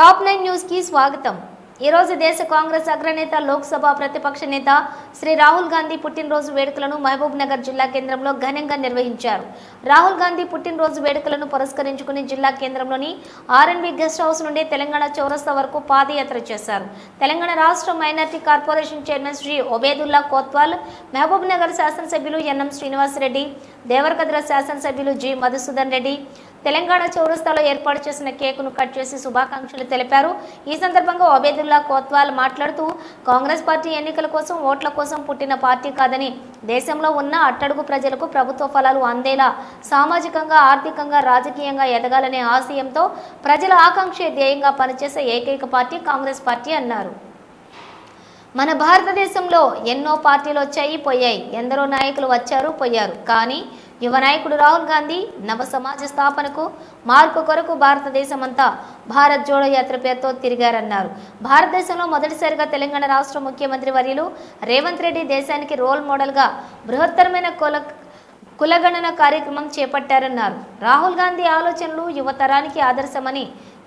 Top nine న్యూస్కి స్వాగతం. ఈ రోజు దేశ కాంగ్రెస్ అగ్రనేత లోక్సభ ప్రతిపక్ష నేత శ్రీ రాహుల్ గాంధీ పుట్టినరోజు వేడుకలను మహబూబ్ నగర్ జిల్లా కేంద్రంలో ఘనంగా నిర్వహించారు. రాహుల్ గాంధీ పుట్టినరోజు వేడుకలను పురస్కరించుకుని జిల్లా కేంద్రంలోని ఆర్ఎన్బి గెస్ట్ హౌస్ నుండి తెలంగాణ చౌరస్తా వరకు పాదయాత్ర చేశారు. తెలంగాణ రాష్ట్ర minority corporation chairman Shri Obedullah Kotwal Mahabubnagar శాసనసభ్యులు ఎన్ఎం శ్రీనివాసరెడ్డి దేవరకద్ర శాసనసభ్యులు జి మధుసూదన్ రెడ్డి తెలంగాణ చౌరస్తాలో ఏర్పాటు చేసిన కేకును కట్ చేసి శుభాకాంక్షలు తెలిపారు. ఈ సందర్భంగా ఒబేదుల్లా కోత్వాల్ మాట్లాడుతూ కాంగ్రెస్ పార్టీ ఎన్నికల కోసం ఓట్ల కోసం పుట్టిన పార్టీ కాదని దేశంలో ఉన్న అట్టడుగు ప్రజలకు ప్రభుత్వ ఫలాలు అందేలా సామాజికంగా ఆర్థికంగా రాజకీయంగా ఎదగాలనే ఆశయంతో ప్రజల ఆకాంక్ష ధ్యేయంగా పనిచేసే ఏకైక పార్టీ కాంగ్రెస్ పార్టీ అన్నారు. మన భారతదేశంలో ఎన్నో పార్టీలు వచ్చాయి పోయాయి. ఎందరో నాయకులు వచ్చారు పోయారు. కానీ యువ నాయకుడు రాహుల్ గాంధీ నవ సమాజ స్థాపనకు మార్పు కొరకు భారతదేశమంతా భారత్ జోడో యాత్ర పేరుతో తిరిగారన్నారు. భారతదేశంలో మొదటిసారిగా తెలంగాణ రాష్ట్ర ముఖ్యమంత్రి వర్యులు రేవంత్ రెడ్డి దేశానికి రోల్ మోడల్గా బృహత్తరమైన కొల కులగణన కార్యక్రమం చేపట్టారన్నారు. రాహుల్ గాంధీ ఆలోచనలు యువతరానికి ఆదర్శమని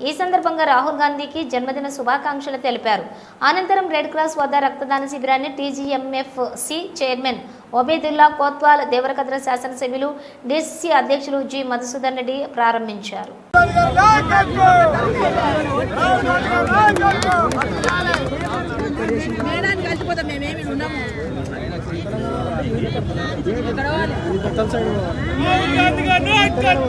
ఈ సందర్భంగా రాహుల్ గాంధీకి జన్మదిన శుభాకాంక్షలు తెలిపారు. అనంతరం రెడ్ క్రాస్ వద్ద రక్తదాన శిబిరాన్ని TGMF C chairman Obedullah Kotwal Devarakadra శాసనసభ్యులు డిసిసి అధ్యక్షులు జి మధుసూదన్ రెడ్డి ప్రారంభించారు. మేడానికి కలిసిపోతాం మేమేమి ఉన్నాము గారి నాయకత్వం